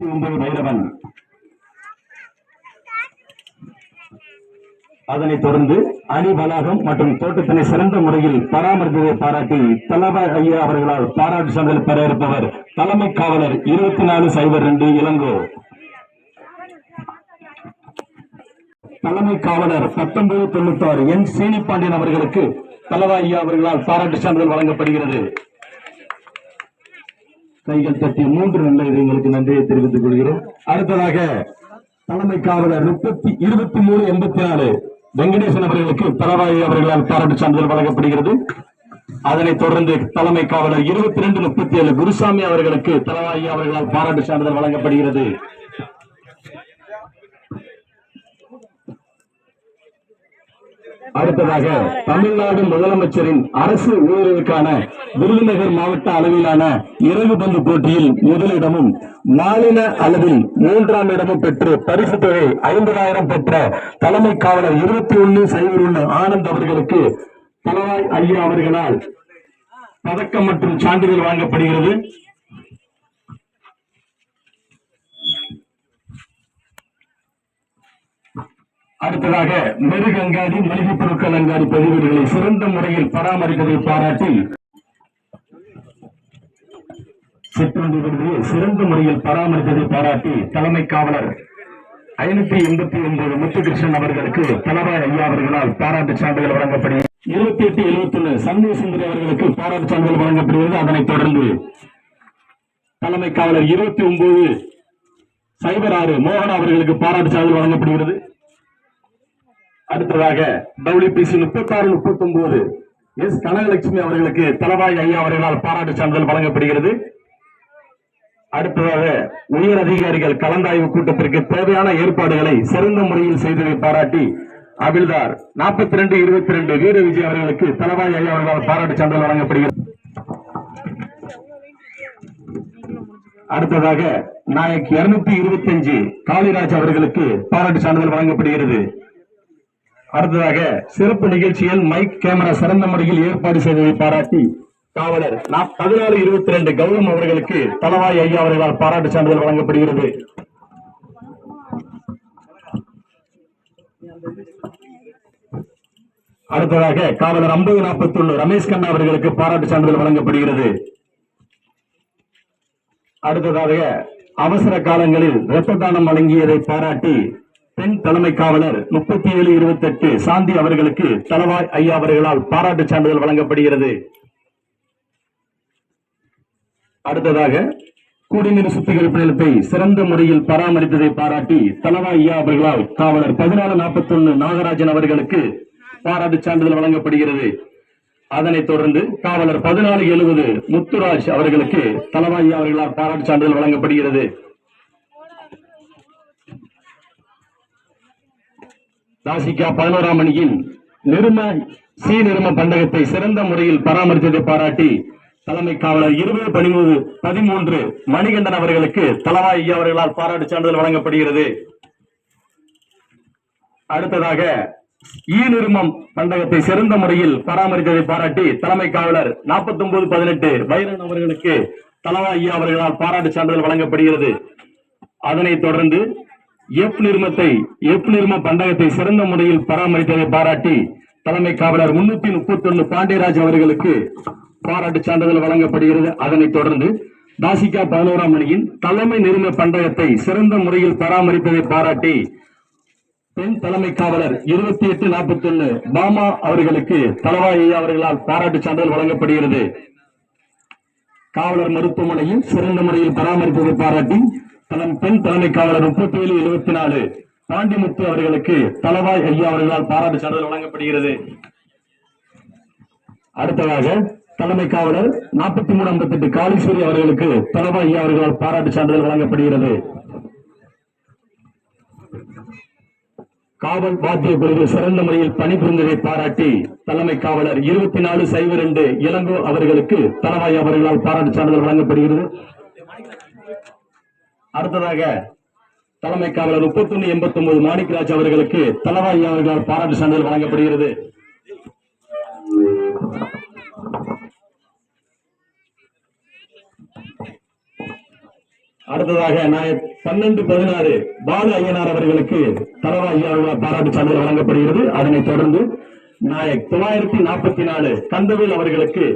ஒன்பது பைரவன். அதனைத் தொடர்ந்து அணி வளாகம் மற்றும் தோட்டத்தினை சிறந்த முறையில் பராமரித்ததை பாராட்டி தலவாய் ஐயா அவர்களால் பாராட்டு சான்றிதழ் பெற இருப்பவர் தலைமை காவலர் இருபத்தி நாலு சைபர் ரெண்டு இளங்கோ. தலைமை காவலர் பத்தொன்பது தொண்ணூத்தி ஆறு என் சீனிப்பாண்டியன் அவர்களுக்கு தலவா ஐயா அவர்களால் பாராட்டு சான்றிதழ் வழங்கப்படுகிறது. கைகள் தட்டி மூன்று நல்ல இதயங்களுக்கு நன்றியை தெரிவித்துக் கொள்கிறோம். அடுத்ததாக தலைமை காவலர் முப்பத்தி இருபத்தி மூணு எண்பத்தி நாலு வெங்கடேசன் அவர்களுக்கு தலவாய் அவர்களால் பாராட்டு சான்றிதழ் வழங்கப்படுகிறது. அதனைத் தொடர்ந்து தலைமை காவலர் இருபத்தி ரெண்டு முப்பத்தி ஏழு குருசாமி அவர்களுக்கு தலவாய் அவர்களால் பாராட்டு சான்றிதழ் வழங்கப்படுகிறது. அடுத்ததாக தமிழ்நாடு முதலமைச்சரின் அரசு ஊழியருக்கான விருதுநகர் மாவட்ட அளவிலான இறகு பந்து போட்டியில் முதலிடமும் மாநில அளவில் மூன்றாம் இடமும் பெற்று பரிசு தொகை ஐம்பதாயிரம் பெற்ற தலைமை காவலர் இருபத்தி ஒன்னு சைபர் ஒன்று ஆனந்த் அவர்களுக்கு தலவாய் ஐயா அவர்களால் பதக்கம் மற்றும் சான்றிதழ் வழங்கப்படுகிறது. அடுத்ததாக மெருகு அங்காடி மளிகைப் பொருட்கள் அங்காடி பதிவீடுகளை சிறந்த முறையில் பராமரிப்பதை பாராட்டி சிற்றுண்டி சிறந்த முறையில் பராமரித்ததை பாராட்டி தலைமை காவலர் ஐநூத்தி எண்பத்தி ஒன்பது முத்துகிருஷ்ணன் அவர்களுக்கு தலவாய் ஐயா அவர்களால் பாராட்டு சான்றிதழ் வழங்கப்படுகிறது. இருபத்தி எட்டு எழுபத்தி ஒன்று சண்முக சுந்தரி அவர்களுக்கு பாராட்டு சான்றிதழ் வழங்கப்படுகிறது. அதனைத் தொடர்ந்து தலைமை காவலர் இருபத்தி ஒன்பது சைபர் ஆறு மோகன் அவர்களுக்கு பாராட்டு சான்றிதழ் வழங்கப்படுகிறது. அடுத்ததாக டபிள்யூபிசி முப்பத்தி ஆறு முப்பத்தி ஒன்பது எஸ் கனகலட்சுமி அவர்களுக்கு தலவாய் ஐயா அவர்களால் பாராட்டு சான்றிதழ் வழங்கப்படுகிறது. அடுத்ததாக உயர் அதிகாரிகள் கலந்தாய்வு கூட்டத்திற்கு தேவையான ஏற்பாடுகளை சிறந்த முறையில் செய்ததை பாராட்டி அபில்தார் நாற்பத்தி ரெண்டு இருபத்தி ரெண்டு வீர விஜய் அவர்களுக்கு தலவாய் ஐயா அவர்களால் பாராட்டு சான்றிதழ் வழங்கப்படுகிறது. அடுத்ததாக நாயக் இருநூத்தி இருபத்தி அஞ்சு காளிராஜ் அவர்களுக்கு பாராட்டு சான்றிதழ் வழங்கப்படுகிறது. அடுத்ததாக சிறப்பு நிகழ்ச்சியில் மைக் கேமரா சிறந்த முறையில் ஏற்பாடு செய்ததை பாராட்டி காவலர் பதினாறு இருபத்தி ரெண்டு கௌதம் அவர்களுக்கு தலவாய் ஐயா அவர்களால் பாராட்டு சான்றிதழ் வழங்கப்படுகிறது. அடுத்ததாக காவலர் ஐம்பது நாற்பத்தி ஒன்று ரமேஷ் கண்ணா அவர்களுக்கு பாராட்டு சான்றிதழ் வழங்கப்படுகிறது. அடுத்ததாக அவசர காலங்களில் இரத்த தானம் வழங்கியதை பாராட்டி பெண் தலைமை காவலர் முப்பத்தி ஏழு இருபத்தி எட்டு சாந்தி அவர்களுக்கு தலவாய் ஐயா அவர்களால் பாராட்டு சான்றிதழ் வழங்கப்படுகிறது. அடுத்ததாக குடிநீர் சுத்திகரிப்பு நிலத்தை சிறந்த முறையில் பராமரித்ததை பாராட்டி தலவாய் ஐயா அவர்களால் காவலர் பதினாலு நாற்பத்தி ஒன்னு நாகராஜன் அவர்களுக்கு பாராட்டு சான்றிதழ் வழங்கப்படுகிறது. அதனைத் தொடர்ந்து காவலர் பதினாலு எழுபது முத்துராஜ் அவர்களுக்கு தலவாய் ஐயா அவர்களால் பாராட்டு சான்றிதழ் வழங்கப்படுகிறது. தாசிகா பதினோராம் மணியின் நிரும சி நிரும பண்டகத்தை சிறந்த முறையில் பராமரித்ததை பாராட்டி தலைமை காவலர் இருபது பதிமூணு பதிமூன்று மணிகண்டன் அவர்களுக்கு தலவாய் ஐயா அவர்களால் பாராட்டு சான்றிதழ் வழங்கப்படுகிறது. அடுத்ததாக ஈ நிருமம் பண்டகத்தை சிறந்த முறையில் பராமரித்ததை பாராட்டி தலைமை காவலர் நாற்பத்தி ஒன்பது பதினெட்டு வைரன் அவர்களுக்கு தலவாய் ஐயா அவர்களால் பாராட்டு சான்றிதழ் வழங்கப்படுகிறது. அதனைத் தொடர்ந்து எஃப் நிர்மத்தை எஃப் நிர்ம பண்டகத்தை சிறந்த முறையில் பராமரித்ததை பாராட்டி தலைமை காவலர் முன்னூத்தி முப்பத்தி ஒன்னு பாண்டியராஜ் அவர்களுக்கு பாராட்டு சான்றிதழ் வழங்கப்படுகிறது. அதனைத் தொடர்ந்து தாசிகா பதினோராம் மணியின் தலைமை நிறும பண்டகத்தை சிறந்த முறையில் பராமரிப்பதை பாராட்டி பெண் தலைமை காவலர் இருபத்தி எட்டு நாற்பத்தி ஒன்னு பாமா அவர்களுக்கு தலவாய் அவர்களால் பாராட்டு சான்றிதழ் வழங்கப்படுகிறது. காவலர் மருத்துவமனையில் சிறந்த முறையில் பராமரிப்பதை பாராட்டி தலம் பெண் தலைமை காவலர் முப்பத்தி ஏழு எழுபத்தி நாலு பாண்டிமுத்து அவர்களுக்கு தலவாய் ஐயா அவர்களால் பாராட்டு சான்றிதழ் வழங்கப்படுகிறது. அடுத்ததாக தலைமை காவலர் நாற்பத்தி மூணு ஐம்பத்தி எட்டு காளீஸ்வரி அவர்களுக்கு தலவாய் ஐயா அவர்களால் பாராட்டு சான்றிதழ் வழங்கப்படுகிறது. காவல் வாத்திய குழுவில் சிறந்த முறையில் பணிபுரிந்ததை பாராட்டி தலைமை காவலர் இருபத்தி நாலு சைபர் ரெண்டு இளங்கோ அவர்களுக்கு தலவாய் அவர்களால் பாராட்டு சான்றிதழ் வழங்கப்படுகிறது. அடுத்ததாக தலைமை காவலர் முப்பத்தி ஒண்ணு எண்பத்தி ஒன்பது மாணிக்கராஜ் அவர்களுக்கு தலவாய் அவர்களால் பாராட்டு சான்றிதழ் வழங்கப்படுகிறது. அடுத்ததாக நாயக் பன்னெண்டு பதினாறு பாலு ஐயனார் அவர்களுக்கு தலவா ஐயா அவர்களால் பாராட்டு சான்றிதழ் வழங்கப்படுகிறது. அதனைத் தொடர்ந்து நாயக் தொள்ளாயிரத்தி நாற்பத்தி நாலு கந்தவேல் அவர்களுக்கு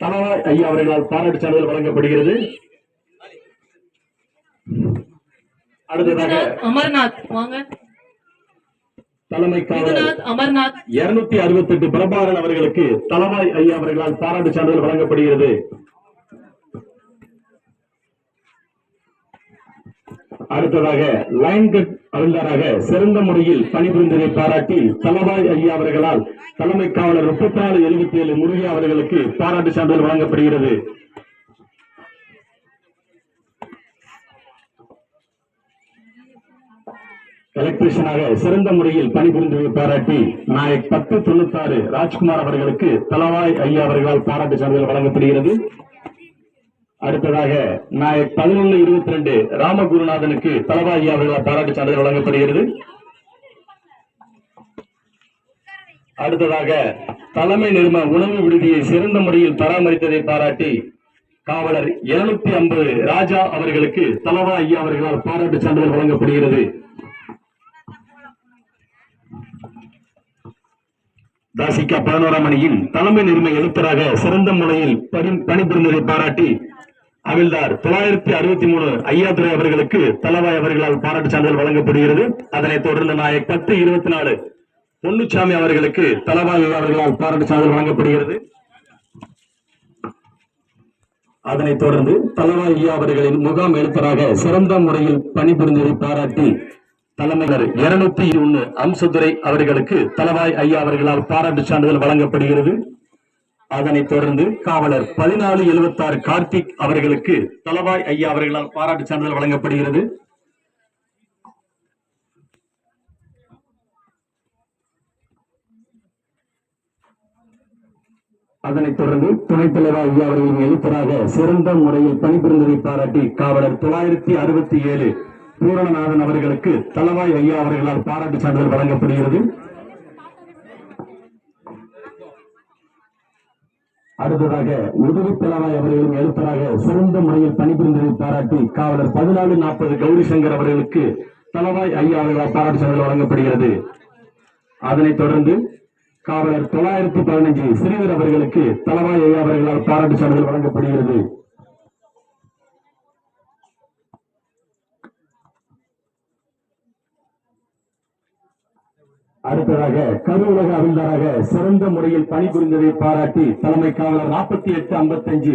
தலவா ஐயா அவர்களால் பாராட்டு சான்றிதழ் வழங்கப்படுகிறது. அடுத்ததாக விதுநாத் அமர்நாத். வாங்க. தலைமை காவலர் விதுநாத் அமர்நாத். இருநூத்தி அறுபத்தி எட்டு பிரபாகரன் அவர்களுக்கு தலவாய் ஐயா அவர்களால் பாராட்டு சான்றிதழ் வழங்கப்படுகிறது. அடுத்ததாக லைன் கட் சிறந்த முறையில் பணிபுரிந்ததை பாராட்டி தலவாய் ஐயா அவர்களால் தலைமை காவலர் முப்பத்தி நாலு எழுபத்தி ஏழு முருகா அவர்களுக்கு பாராட்டு சான்றிதழ் வழங்கப்படுகிறது. எலக்ட்ரிஷியனாக சிறந்த முறையில் பணிபுரிந்ததை பாராட்டி நாயக் பத்து தொண்ணூத்தி ஆறு ராஜ்குமார் அவர்களுக்கு தலவாய் ஐயா அவர்களால் பாராட்டு சான்றிதழ் வழங்கப்படுகிறது. அடுத்ததாக நாயக் பதினொன்று இருபத்தி ரெண்டு ராமகுருநாதனுக்கு தலவாய் ஐயா அவர்களால் பாராட்டு சான்றிதழ் வழங்கப்படுகிறது. அடுத்ததாக தலைமை நிறுவ உணவு விடுதியை சிறந்த முறையில் பராமரித்ததை பாராட்டி காவலர் இருநூத்தி ஐம்பது ராஜா அவர்களுக்கு தலவா ஐயா அவர்களால் பாராட்டு சான்றிதழ் வழங்கப்படுகிறது. தாசிகா பதினோராம் அணியின் தலைமை நிர்மை எழுத்தராக சிறந்த முறையில் பணிபுரிந்ததை பாராட்டி அவிழ்தார் தொள்ளாயிரத்தி அறுபத்தி மூணு ஐயாத்துறை அவர்களுக்கு தலவாய் அவர்களால் பாராட்டு சான்றிதழ் வழங்கப்படுகிறது. அதனைத் தொடர்ந்து நாயக் பத்து இருபத்தி நாலு பொன்னுச்சாமி அவர்களுக்கு தலவாய் அவர்களால் பாராட்டு சான்றிதழ் வழங்கப்படுகிறது. அதனைத் தொடர்ந்து தலவாய் ஐயா அவர்களின் முகாம் எழுத்தராக சிறந்த முறையில் பணிபுரிந்ததை பாராட்டி தலைமையினர் இருநூத்தி ஒன்னு அம்சதுரை அவர்களுக்கு தலவாய் ஐயா அவர்களால் பாராட்டு சான்றிதழ் வழங்கப்படுகிறது. அதனைத் தொடர்ந்து காவலர் பதினாலு எழுபத்தாறு கார்த்திக் அவர்களுக்கு தலவாய் ஐயா அவர்களால் பாராட்டு சான்றிதழ் வழங்கப்படுகிறது. அதனைத் தொடர்ந்து துணைத் தலைவர் ஐயா அவர்களின் எழுத்தராக சிறந்த முறையில் பணிபுரிந்ததை பாராட்டி காவலர் தொள்ளாயிரத்தி அறுபத்தி ஏழு பூரணநாதன் அவர்களுக்கு தலவாய் ஐயா அவர்களால் பாராட்டு சான்றிதழ் வழங்கப்படுகிறது. அடுத்ததாக உதவி தலவாய் அவர்களின் எழுத்தராக சிறந்த முறையில் பணிபுரிந்ததை பாராட்டி காவலர் பதினாலு நாற்பது கௌரி சங்கர் அவர்களுக்கு தலவாய் ஐயா அவர்களால் பாராட்டு சான்றிதழ் வழங்கப்படுகிறது. அதனைத் தொடர்ந்து காவலர் தொள்ளாயிரத்தி பதினஞ்சு ஸ்ரீதர் அவர்களுக்கு தலவாய் ஐயா அவர்களால் பாராட்டு சான்றிதழ் வழங்கப்படுகிறது. அடுத்ததாக கருவுலக அவிழ்ந்தாராக சிறந்த முறையில் பணிபுரிந்ததை பாராட்டி தலைமை காவலர் நாற்பத்தி எட்டு ஐம்பத்தஞ்சு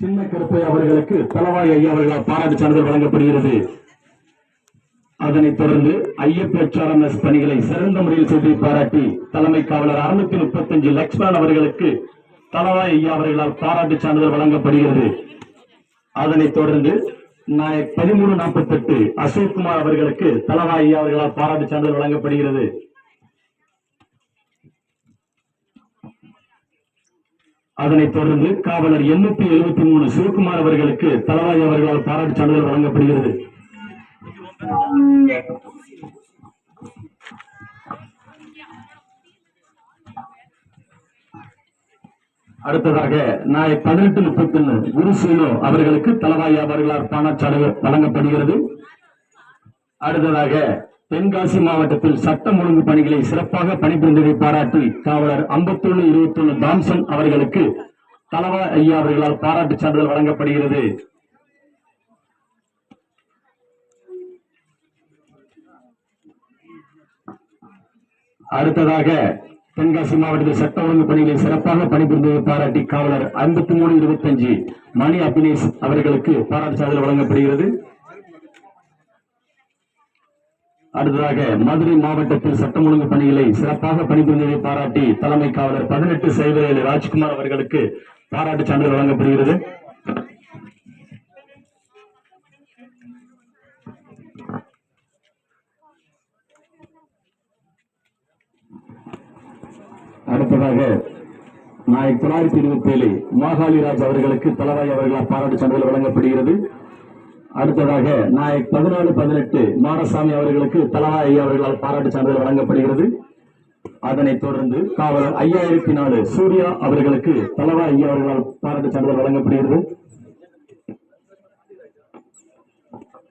சின்ன கருப்பை அவர்களுக்கு தலவாய் ஐயா அவர்களால் பாராட்டு சான்றிதழ் வழங்கப்படுகிறது. அதனைத் தொடர்ந்து ஐஎப்எச்ஆர்எம்எஸ் பணிகளை சிறந்த முறையில் செய்து பாராட்டி தலைமை காவலர் அறுநூத்தி முப்பத்தஞ்சு லக்ஷ்மணன் அவர்களுக்கு தலவாய் ஐயா அவர்களால் பாராட்டு சான்றிதழ் வழங்கப்படுகிறது. அதனைத் தொடர்ந்து நாயக் பதிமூணு நாற்பத்தெட்டு அசோக்குமார் அவர்களுக்கு தலவாய் ஐயா அவர்களால் பாராட்டு சான்றிதழ் வழங்கப்படுகிறது. அதனைத் தொடர்ந்து காவலர் எண்ணூத்தி எழுபத்தி மூணு சிவகுமார் அவர்களுக்கு தலவாய் அவர்களால் பாராட்டு சான்றிதழ் வழங்கப்படுகிறது. அடுத்ததாக நாளை பதினெட்டு முப்பத்தி ஒன்று குரு அவர்களுக்கு தலவாய் அவர்களால் பாராட்டு வழங்கப்படுகிறது. அடுத்ததாக தென்காசி மாவட்டத்தில் சட்டம் ஒழுங்கு பணிகளை சிறப்பாக பணிபுரிந்ததை பாராட்டி காவலர் ஐம்பத்தொன்னு இருபத்தொன்னு தாம்சன் அவர்களுக்கு தலவா ஐயா அவர்களால் பாராட்டு சான்றிதழ் வழங்கப்படுகிறது. அடுத்ததாக தென்காசி மாவட்டத்தில் சட்ட ஒழுங்கு பணிகளை சிறப்பாக பணிபுரிந்ததை பாராட்டி காவலர் ஐம்பத்தி மூணு இருபத்தஞ்சு மணி அபினேஷ் அவர்களுக்கு பாராட்டு சான்றிதழ் வழங்கப்படுகிறது. அடுத்ததாக மதுரை மாவட்டத்தில் சட்டம் ஒழுங்கு பணிகளை சிறப்பாக பணிபுரிந்ததை பாராட்டி தலைமை காவலர் பதினெட்டு சைபர் ஏழு ராஜ்குமார் அவர்களுக்கு பாராட்டு சான்றிதழ் வழங்கப்படுகிறது. அடுத்ததாக நாயக் தொள்ளாயிரத்தி இருபத்தி ஏழு மாகாளிராஜ் அவர்களுக்கு தலவாய் அவர்களால் பாராட்டு சான்றிதழ் வழங்கப்படுகிறது. அடுத்ததாக நாயக் பதினாலு பதினெட்டு மாடசாமி அவர்களுக்கு தலவா ஐயா அவர்களால் பாராட்டு சான்றிதழ் வழங்கப்படுகிறது. அதனைத் தொடர்ந்து காவலர் ஐயாயிரத்தி நாலு சூர்யா அவர்களுக்கு தலவா ஐயா அவர்களால் பாராட்டு சான்றிதழ் வழங்கப்படுகிறது.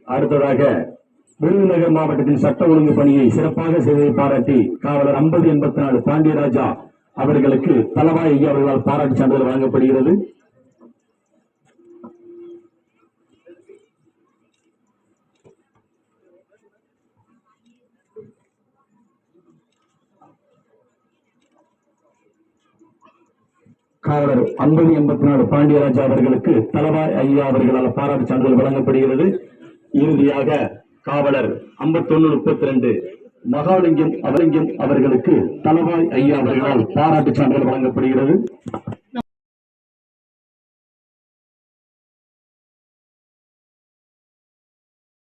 அடுத்ததாக விருதுநகர் மாவட்டத்தின் சட்ட ஒழுங்கு பணியை சிறப்பாக செய்ததை பாராட்டி காவலர் ஐம்பது எண்பத்தி நாலு பாண்டியராஜா அவர்களுக்கு தலவாய் ஐயா அவர்களால் பாராட்டு சான்றிதழ் வழங்கப்படுகிறது. காவலர் அன்பது எண்பத்தி நாலு பாண்டியராஜா அவர்களுக்கு தலவாய் ஐயா அவர்களால் பாராட்டு சான்றிதழ் வழங்கப்படுகிறது. இறுதியாக காவலர் ஐம்பத்தொன்னு முப்பத்தி ரெண்டு மகாலிங்கம் அவலிங்கம் அவர்களுக்கு தலவாய் ஐயா அவர்களால் பாராட்டு சான்றிதழ் வழங்கப்படுகிறது.